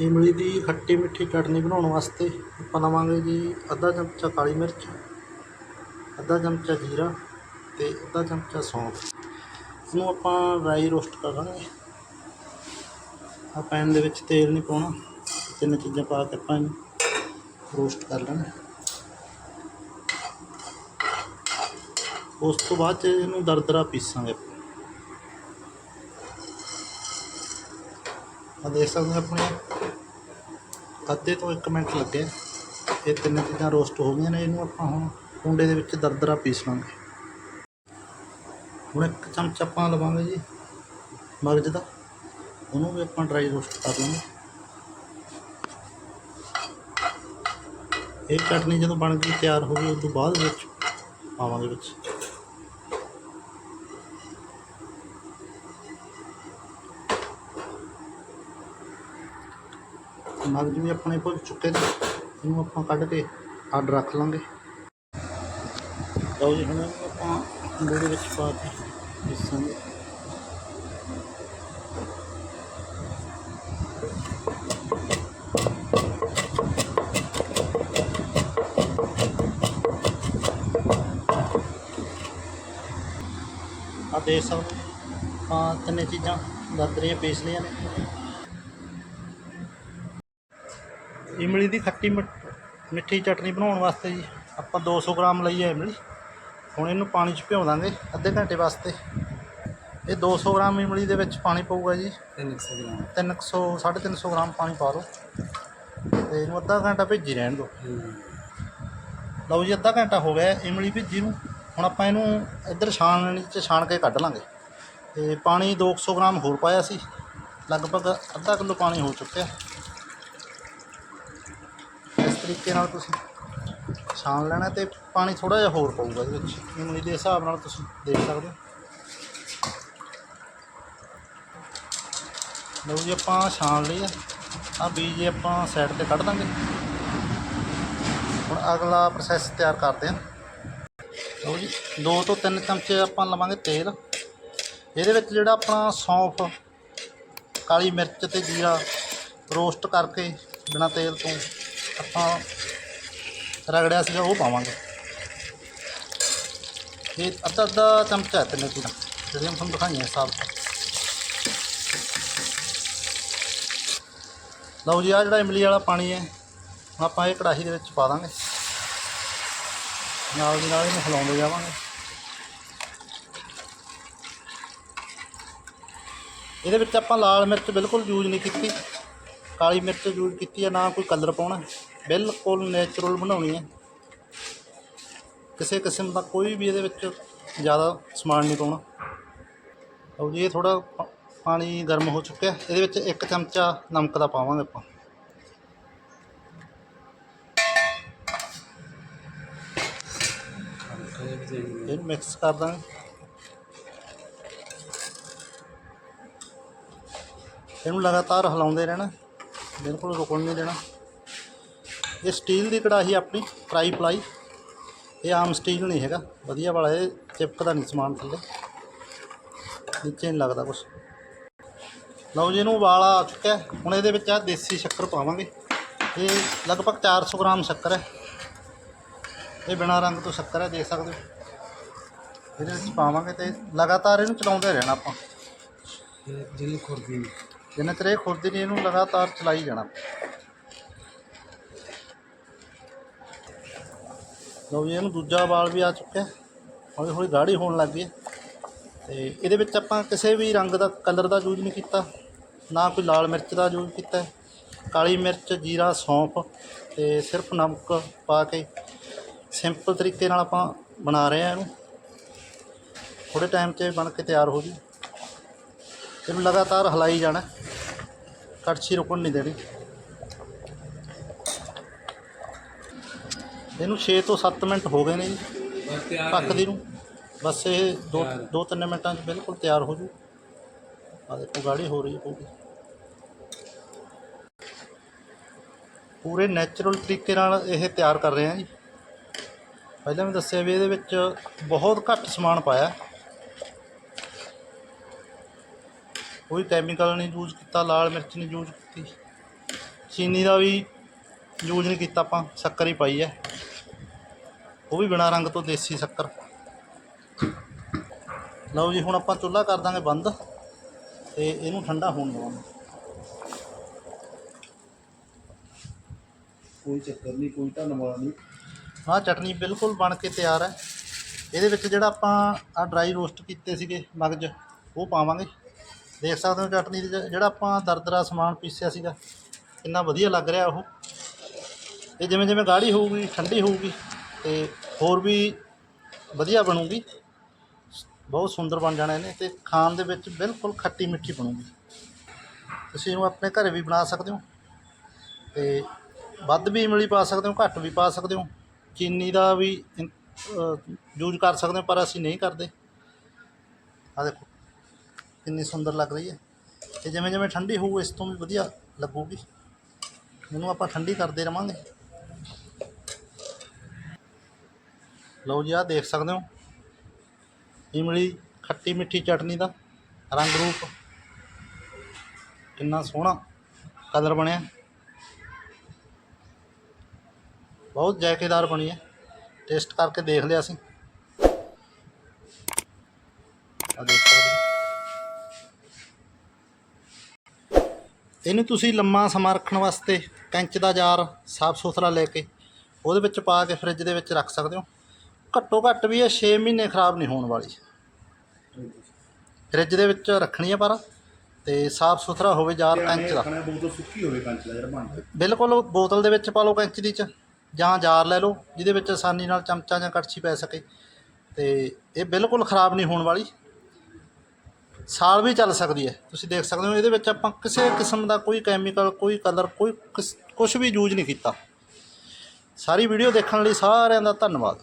ਇਮਲੀ ਦੀ ਖੱਟੀ ਮਿੱਠੀ ਚਟਨੀ ਬਣਾਉਣ ਵਾਸਤੇ ਆਪਾਂ ਲਵਾਂਗੇ ਜੀ ਅੱਧਾ ਚਮਚਾ ਕਾਲੀ ਮਿਰਚ, ਅੱਧਾ ਚਮਚਾ ਜੀਰਾ ਅਤੇ ਅੱਧਾ ਚਮਚਾ ਸੌਂਫ। ਇਹਨੂੰ ਆਪਾਂ ਡਰਾਈ ਰੋਸਟ ਕਰਾਂਗੇ ਆ ਪੈਨ ਦੇ ਵਿੱਚ ਤੇਲ ਨਹੀਂ ਪਾਉਣਾ, ਤਿੰਨ ਚੀਜ਼ਾਂ ਪਾ ਕੇ ਆਪਾਂ ਇਹਨੂੰ ਰੋਸਟ ਕਰ ਲੈਣਾ ਉਸ ਤੋਂ ਬਾਅਦ 'ਚ ਇਹਨੂੰ ਦਰਦਰਾ ਪੀਸਾਂਗੇ ਆਪਾਂ। ਆ ਦੇਖ ਸਕਦੇ ਹੋ ਅੱਧੇ ਤੋਂ 1 ਮਿੰਟ ਲੱਗਿਆ ਇਹ ਤਿੰਨ ਚੀਜ਼ਾਂ ਰੋਸਟ ਹੋ ਗਈਆਂ ਨੇ, ਇਹਨੂੰ ਆਪਾਂ ਹੁਣ ਕੁੰਡੇ ਦੇ ਵਿੱਚ ਦਰਦਰਾ ਪੀਸ ਲਾਂਗੇ। ਹੁਣ ਇੱਕ ਚਮਚ ਆਪਾਂ ਲਵਾਂਗੇ ਜੀ ਮਗਜ਼ ਦਾ। ਉਹਨੂੰ ਵੀ ਆਪਾਂ ਡਰਾਈ ਰੋਸਟ ਕਰ ਲਾਂਗੇ। ਇਹ ਚਟਨੀ ਜਦੋਂ ਬਣ ਗਈ ਤਿਆਰ ਹੋ ਗਈ, ਉਸ ਤੋਂ ਬਾਅਦ ਵਿੱਚ ਪਾਵਾਂਗੇ ਵਿੱਚ। ਮਗਜ਼ ਵੀ ਆਪਣੇ ਭੁੱਜ ਚੁੱਕੇ ਨੇ, ਇਹਨੂੰ ਆਪਾਂ ਕੱਢ ਕੇ ਅੱਡ ਰੱਖ ਲਾਂਗੇ। ਲਓ ਜੀ, ਹੁਣ ਆਪਾਂ ਗੋੜੇ ਵਿੱਚ ਪਾ ਕੇ ਮਿਸਾਂਗੇ ਆ ਦੇਖ ਸਕਦੇ ਹੋ ਤਿੰਨੇ ਚੀਜ਼ਾਂ ਦਰਦਰੀਆਂ ਪੇਸ਼ ਲਈਆਂ ਨੇ। ਇਮਲੀ ਦੀ ਖੱਟੀ ਮਿੱਠ- ਚਟਨੀ ਬਣਾਉਣ ਵਾਸਤੇ ਜੀ। ਆਪਾਂ 200 ਗ੍ਰਾਮ ਲਈ ਹੈ ਇਮਲੀ ਹੁਣ ਇਹਨੂੰ ਪਾਣੀ 'ਚ ਭਿਉਂ ਦਾਂਗੇ ਅੱਧੇ ਘੰਟੇ ਵਾਸਤੇ। ਇਹ 200 ਗ੍ਰਾਮ ਇਮਲੀ ਦੇ ਵਿੱਚ ਪਾਣੀ ਪਊਗਾ ਜੀ। 300 ਗ੍ਰਾਮ। 300 350 ਗ੍ਰਾਮ ਪਾਣੀ ਪਾ ਲਓ ਤੇ ਇਹਨੂੰ ਅੱਧਾ ਘੰਟਾ ਭਿੱਜੀ ਰਹਿਣ ਦਿਓ। ਲਓ ਜੀ ਅੱਧਾ ਘੰਟਾ ਹੋ ਗਿਆ ਇਮਲੀ ਭਿੱਜੀ ਨੂੰ। ਹੁਣ ਆਪਾਂ ਇਹਨੂੰ ਇੱਧਰ ਛਾਣਨੀ 'ਚ ਛਾਣ ਕੇ ਕੱਢ ਲਾਂਗੇ। ਤੇ ਪਾਣੀ 200 ਗ੍ਰਾਮ ਹੋਰ ਪਾਇਆ ਸੀ। ਲਗਭਗ ਅੱਧਾ ਕਿਲੋ ਪਾਣੀ ਹੋ ਚੁੱਕਿਆ। ਤਰੀਕੇ ਨਾਲ ਤੁਸੀਂ ਛਾਣ ਲੈਣਾ ਤੇ ਪਾਣੀ ਥੋੜਾ ਜਿਹਾ ਹੋਰ ਪਊਗਾ ਇਹਦੇ ਵਿੱਚ। ਇਮਲੀ ਇਹਦੇ ਹਿਸਾਬ ਨਾਲ ਤੁਸੀਂ ਦੇਖ ਸਕਦੇ ਹੋ। ਲਓ ਜੀ, ਆਪਾਂ ਛਾਣ ਲਈ ਆ। ਆ ਬੀਜ ਆਪਾਂ ਸਾਈਡ ਤੇ ਕੱਢ ਦਾਂਗੇ। ਹੁਣ ਅਗਲਾ ਪ੍ਰੋਸੈਸ ਤਿਆਰ ਕਰਦੇ ਹਾਂ। ਲਓ ਜੀ 2 ਤੋਂ 3 ਚਮਚੇ ਆਪਾਂ ਲਵਾਂਗੇ ਤੇਲ। ਇਹਦੇ ਵਿੱਚ ਜਿਹੜਾ ਆਪਣਾ ਸੌਂਫ, ਕਾਲੀ ਮਿਰਚ ਤੇ ਜੀਰਾ ਰੋਸਟ ਕਰਕੇ ਬਿਨਾ ਤੇਲ ਤੋਂ ਆਪਾਂ ਰਗੜਿਆ ਸੀਗਾ, ਉਹ ਪਾਵਾਂਗੇ। ਇਹ ਅੱਧਾ ਅੱਧਾ ਚਮਚਾ ਹੈ ਤਿੰਨੇ ਚੀਜ਼ਾਂ। ਜਿਹੜੀਆਂ ਤੁਹਾਨੂੰ ਦਿਖਾਈਆਂ ਸਾਬ ਲਓ ਜੀ ਆ ਜਿਹੜਾ ਇਮਲੀ ਵਾਲਾ ਪਾਣੀ ਹੈ, ਹੁਣ ਆਪਾਂ ਇਹ ਕੜਾਹੀ ਦੇ ਵਿੱਚ ਪਾ ਦਾਂਗੇ। ਨਾਲ ਦੀ ਨਾਲ ਇਹਨੂੰ ਹਿਲਾਉਂਦੇ ਜਾਵਾਂਗੇ। ਇਹਦੇ ਵਿੱਚ ਆਪਾਂ ਲਾਲ ਮਿਰਚ ਬਿਲਕੁਲ ਯੂਜ਼ ਨਹੀਂ ਕੀਤੀ। ਕਾਲੀ ਮਿਰਚ ਯੂਜ਼ ਕੀਤੀ ਹੈ, ਨਾ ਕੋਈ ਕਲਰ ਪਾਉਣਾ। ਬਿਲਕੁਲ ਨੇਚਰਲ ਬਣਾਉਣੀ ਹੈ। ਕਿਸੇ ਕਿਸਮ ਦਾ ਕੋਈ ਵੀ ਇਹਦੇ ਵਿੱਚ ਜ਼ਿਆਦਾ ਸਮਾਨ ਨਹੀਂ ਪਾਉਣਾ। ਲਓ ਜੀ, ਇਹ ਥੋੜਾ ਪਾਣੀ ਗਰਮ ਹੋ ਚੁੱਕਿਆ। ਇਹਦੇ ਵਿੱਚ ਇੱਕ ਚਮਚਾ ਨਮਕ ਦਾ ਪਾਵਾਂਗੇ ਆਪਾਂ। ਇਹਨੂੰ ਮਿਕਸ ਕਰ ਦਾਂਗੇ। ਇਹਨੂੰ ਲਗਾਤਾਰ ਹਿਲਾਉਂਦੇ ਰਹਿਣਾ। ਬਿਲਕੁਲ ਰੁਕਣ ਨਹੀਂ ਦੇਣਾ। ਇਹ ਸਟੀਲ ਦੀ ਕੜਾਹੀ ਆਪਣੀ ਫਰਾਈ ਪਲਾਈ ਇਹ ਆਮ ਸਟੀਲ ਨਹੀਂ ਹੈਗਾ। ਵਧੀਆ ਵਾਲਾ ਇਹ ਚਿਪਕਦਾ ਨਹੀਂ ਸਮਾਨ ਥੱਲੇ। ਨੀਚੇ ਨਹੀਂ ਲੱਗਦਾ ਕੁਛ। ਲਓ ਜੀ, ਇਹਨੂੰ ਉਬਾਲ ਆ ਚੁੱਕਿਆ ਹੁਣ ਇਹਦੇ ਵਿੱਚ ਆ ਦੇਸੀ ਸ਼ੱਕਰ ਪਾਵਾਂਗੇ। ਇਹ ਲਗਭਗ 400 ਗ੍ਰਾਮ ਸ਼ੱਕਰ ਹੈ। ਇਹ ਬਿਨਾਂ ਰੰਗ ਤੋਂ ਸ਼ੱਕਰ ਹੈ, ਦੇਖ ਸਕਦੇ ਹੋ। ਇਹਦੇ ਵਿੱਚ ਪਾਵਾਂਗੇ ਤੇ ਲਗਾਤਾਰ ਇਹਨੂੰ ਚਲਾਉਂਦੇ ਰਹਿਣਾ ਆਪਾਂ। ਜਿੰਨੀ ਖੁਰਦੀ। ਜਿੰਨਾ ਚਿਰ ਇਹ ਖੁਰਦੀ ਨਹੀਂ ਇਹਨੂੰ ਲਗਾਤਾਰ ਚਲਾਈ ਜਾਣਾ। ਲਓ ਜੀ, ਇਹਨੂੰ ਦੂਜਾ ਵਾਲ ਵੀ ਆ ਚੁੱਕਿਆ। ਹੌਲੀ ਹੌਲੀ ਗਾੜੀ ਹੋਣ ਲੱਗ ਗਈ ਹੈ। ਤੇ ਇਹਦੇ ਵਿੱਚ ਆਪਾਂ ਕਿਸੇ ਵੀ ਰੰਗ ਦਾ, ਕਲਰ ਦਾ ਯੂਜ਼ ਨਹੀਂ ਕੀਤਾ। ਨਾ ਕੋਈ ਲਾਲ ਮਿਰਚ ਦਾ ਯੂਜ਼ ਕੀਤਾ ਕਾਲੀ ਮਿਰਚ, ਜੀਰਾ, ਸੌਂਫ ਤੇ ਸਿਰਫ ਨਮਕ ਪਾ ਕੇ ਸਿੰਪਲ ਤਰੀਕੇ ਨਾਲ ਆਪਾਂ ਬਣਾ ਰਹੇ ਹਾਂ ਇਹਨੂੰ। ਥੋੜੇ ਟਾਈਮ 'ਚ ਬਣ ਕੇ ਤਿਆਰ ਹੋ ਜੀ। ਇਹਨੂੰ ਲਗਾਤਾਰ ਹਿਲਾਈ ਜਾਣਾ। ਕੜਛੀ ਰੁਕਣ ਨਹੀਂ ਦੇਣੀ। ਇਹਨੂੰ 6 ਤੋਂ 7 ਮਿੰਟ ਹੋ ਗਏ ਨੇ ਜੀ। ਪੱਕਦੀ ਨੂੰ। ਬਸ ਇਹ ਦੋ ਤਿਆਰ ਹੈ। ਦੋ ਤਿੰਨ ਮਿੰਟਾਂ 'ਚ ਬਿਲਕੁਲ ਤਿਆਰ ਹੋ ਜੂ। ਆ ਦੇਖੋ ਗਾੜੀ ਹੋ ਰਹੀ ਹੈ ਪੂਰੀ ਨੈਚੁਰਲ ਤਰੀਕੇ ਨਾਲ ਇਹ ਤਿਆਰ ਕਰ ਰਹੇ ਹਾਂ ਜੀ। ਪਹਿਲਾਂ ਵੀ ਦੱਸਿਆ ਵੀ ਇਹਦੇ ਵਿੱਚ ਬਹੁਤ ਘੱਟ ਸਮਾਨ ਪਾਇਆ। ਕੋਈ ਕੈਮੀਕਲ ਨਹੀਂ ਯੂਜ਼ ਕੀਤਾ ਲਾਲ ਮਿਰਚ ਨਹੀਂ ਯੂਜ਼ ਕੀਤੀ। ਚੀਨੀ ਦਾ ਵੀ ਯੂਜ਼ ਨਹੀਂ ਕੀਤਾ ਆਪਾਂ ਸ਼ੱਕਰ ਹੀ ਪਾਈ ਹੈ। ਉਹ ਵੀ ਬਿਨਾਂ ਰੰਗ ਤੋਂ ਦੇਸੀ ਸ਼ੱਕਰ। ਲਓ ਜੀ ਹੁਣ ਆਪਾਂ ਚੁੱਲ੍ਹਾ ਕਰ ਦਾਂਗੇ ਬੰਦ ਤੇ ਇਹਨੂੰ ਠੰਡਾ ਹੋਣ ਦਵਾਂਗੇ ਕੋਈ ਚੱਕਰ ਨਹੀਂ ਕੋਈ ਧੰਨਵਾਦ ਨਹੀਂ। ਆਹ ਚਟਨੀ ਬਿਲਕੁਲ ਬਣ ਕੇ ਤਿਆਰ ਹੈ। ਇਹਦੇ ਵਿੱਚ ਜਿਹੜਾ ਆਪਾਂ ਆ ਡਰਾਈ ਰੋਸਟ ਕੀਤੇ ਸੀਗੇ ਮਗਜ ਉਹ ਪਾਵਾਂਗੇ। ਦੇਖ ਸਕਦੇ ਹੋ ਚਟਨੀ ਦੀ ਜਿਹੜਾ ਆਪਾਂ ਦਰਦਰਾ ਸਮਾਨ ਪੀਸਿਆ ਸੀਗਾ, ਕਿੰਨਾ ਵਧੀਆ ਲੱਗ ਰਿਹਾ ਉਹ। ਇਹ ਜਿਵੇਂ ਜਿਵੇਂ ਗਾੜੀ ਹੋਊਗੀ, ਠੰਡੀ ਹੋਊਗੀ, ਤੇ ਹੋਰ ਵੀ ਵਧੀਆ ਬਣੂਗੀ। ਬਹੁਤ ਸੁੰਦਰ ਬਣ ਜਾਣਾ ਇਹਨੇ, ਤੇ ਖਾਣ ਦੇ ਵਿੱਚ ਬਿਲਕੁਲ ਖੱਟੀ ਮਿੱਠੀ ਬਣੂਗੀ। ਤੁਸੀਂ ਇਹਨੂੰ ਆਪਣੇ ਘਰੇ ਵੀ ਬਣਾ ਸਕਦੇ ਹੋ, ਤੇ ਵੱਧ ਵੀ ਇਮਲੀ ਪਾ ਸਕਦੇ ਹੋ, ਘੱਟ ਵੀ ਪਾ ਸਕਦੇ ਹੋ। ਚੀਨੀ ਦਾ ਵੀ ਯੂਜ਼ ਕਰ ਸਕਦੇ ਹੋ, ਪਰ ਅਸੀਂ ਨਹੀਂ ਕਰਦੇ। ਆ ਦੇਖੋ ਕਿੰਨੀ ਸੁੰਦਰ ਲੱਗ ਰਹੀ ਹੈ। ਤੇ ਜਿਵੇਂ ਜਿਵੇਂ ਠੰਡੀ ਹੋਊ, ਇਸ ਤੋਂ ਵੀ ਵਧੀਆ ਲੱਗੂਗੀ। ਇਹਨੂੰ ਆਪਾਂ ਠੰਡੀ ਕਰਦੇ ਰਵਾਂਗੇ। ਲਓ ਜੀ, ਆਹ ਦੇਖ ਸਕਦੇ ਹੋ। ਇਮਲੀ, ਖੱਟੀ ਮਿੱਠੀ ਚਟਨੀ ਦਾ ਰੰਗ ਰੂਪ। ਕਿੰਨਾ ਸੋਹਣਾ ਕਲਰ ਬਣਿਆ। ਬਹੁਤ ਜਾਇਕੇਦਾਰ ਬਣੀ ਹੈ। ਟੇਸਟ ਕਰਕੇ ਦੇਖ ਲਿਆ ਅਸੀਂ। ਆ ਦੇਖ। ਇਹਨੂੰ ਤੁਸੀਂ ਲੰਮਾ ਸਮਾਂ ਰੱਖਣ ਵਾਸਤੇ ਕੰਚ ਦਾ ਜਾਰ ਸਾਫ਼ ਸੁਥਰਾ ਲੈ ਕੇ ਉਹਦੇ ਵਿੱਚ ਪਾ ਕੇ ਫ੍ਰਿਜ ਦੇ ਵਿੱਚ ਰੱਖ ਸਕਦੇ ਹੋ। ਘੱਟੋ ਘੱਟ ਵੀ ਇਹ 6 ਮਹੀਨੇ ਖਰਾਬ ਨਹੀਂ ਹੋਣ ਵਾਲੀ। ਫ੍ਰਿਜ ਦੇ ਵਿੱਚ ਰੱਖਣੀ ਹੈ ਪਰ ਤੇ ਸਾਫ਼ ਸੁਥਰਾ ਹੋਵੇ ਜਾਰ ਕੰਚ ਦਾ। ਖਾਣਾ ਬਹੁਤ ਸੁੱਕੀ ਹੋਵੇ ਕੰਚ ਦਾ ਜਿਹੜਾ ਬਣਦਾ ਬਿਲਕੁਲ ਬੋਤਲ ਦੇ ਵਿੱਚ ਪਾ ਲਓ ਕੰਚ ਦੀ ਚ ਜਾਂ ਜਾਰ ਲੈ ਲਓ ਜਿਹਦੇ ਵਿੱਚ ਆਸਾਨੀ ਨਾਲ ਚਮਚਾ ਜਾਂ ਕੜਛੀ ਪੈ ਸਕੇ। ਤੇ ਇਹ ਬਿਲਕੁਲ ਖਰਾਬ ਨਹੀਂ ਹੋਣ ਵਾਲੀ। ਸਾਲ ਵੀ ਚੱਲ ਸਕਦੀ ਹੈ। ਤੁਸੀਂ ਦੇਖ ਸਕਦੇ ਹੋ, ਇਹਦੇ ਵਿੱਚ ਆਪਾਂ ਕਿਸੇ ਕਿਸਮ ਦਾ ਕੋਈ ਕੈਮੀਕਲ ਕੋਈ ਕਲਰ ਕੋਈ ਕੁਝ ਵੀ ਯੂਜ਼ ਨਹੀਂ ਕੀਤਾ। ਸਾਰੀ ਵੀਡੀਓ ਦੇਖਣ ਲਈ ਸਾਰਿਆਂ ਦਾ ਧੰਨਵਾਦ।